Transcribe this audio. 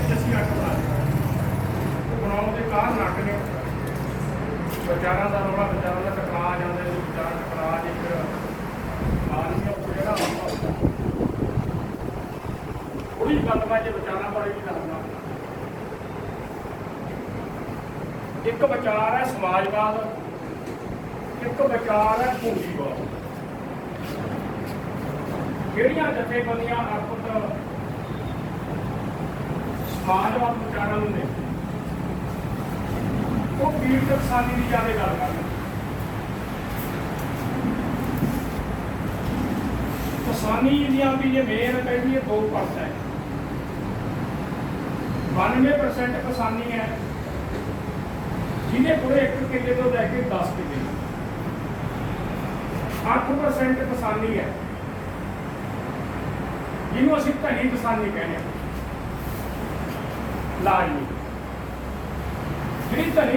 ਵਿੱਚ ਅਸੀਂ ਅੱਗ ਬਣਾ ਦਿੱਤੀ। ਉਹ ਬਣਾਉਣ ਦੇ ਕਾਰਨ ਨੱਕ ਨੇ। ਵਿਚਾਰਾਂ ਦਾ ਰੌਲਾ ਵਿਚਾਰਾਂ ਦਾ ਟਕਰਾ ਜਾਂਦਾ ਇਹ ਵਿਚਾਰ ਟਕਰਾ ਜੇ ਫਿਰ ਆਦਮੀ ਉਹ ਜਿਹੜਾ ਉਹੀ ਗੱਲ ਮੈਂ ਜੇ ਵਿਚਾਰਾਂ ਬਾਰੇ ਵੀ ਦੱਸਦਾ। ਇੱਕ ਵਿਚਾਰ ਹੈ ਸਮਾਜਵਾਦ, ਇੱਕ ਵਿਚਾਰ ਹੈ ਪੂੰਜੀਵਾਦ ਕਿਹੜੀਆਂ ਜਥੇਬੰਦੀਆਂ ਅਰਪਤ ਸਮਾਜਵਾਦ ਵਿਚਾਰਾਂ ਨੂੰ ਨੇ ਉਹ ਪੀੜ ਕਿਸਾਨੀ ਦੀ ਜ਼ਿਆਦਾ ਗੱਲ ਕਰਦੇ। ਕਿਸਾਨੀ ਦੀਆਂ ਵੀ ਜੇ ਮੇਨ ਕਹਿੰਦੀ ਹੈ 2% 92% ਕਿਸਾਨੀ ਹੈ। ਜਿਹਦੇ ਕੋਲੇ 1 ਕਿੱਲੇ ਤੋਂ ਲੈ ਕੇ 10 ਕਿੱਲੇ। 8% ਕਿਸਾਨੀ ਹੈ। ਜਿਹਨੂੰ ਅਸੀਂ ਧਨੀ ਕਿਸਾਨੀ ਕਹਿੰਦੇ ਹਾਂ। Leiden. Gilt dann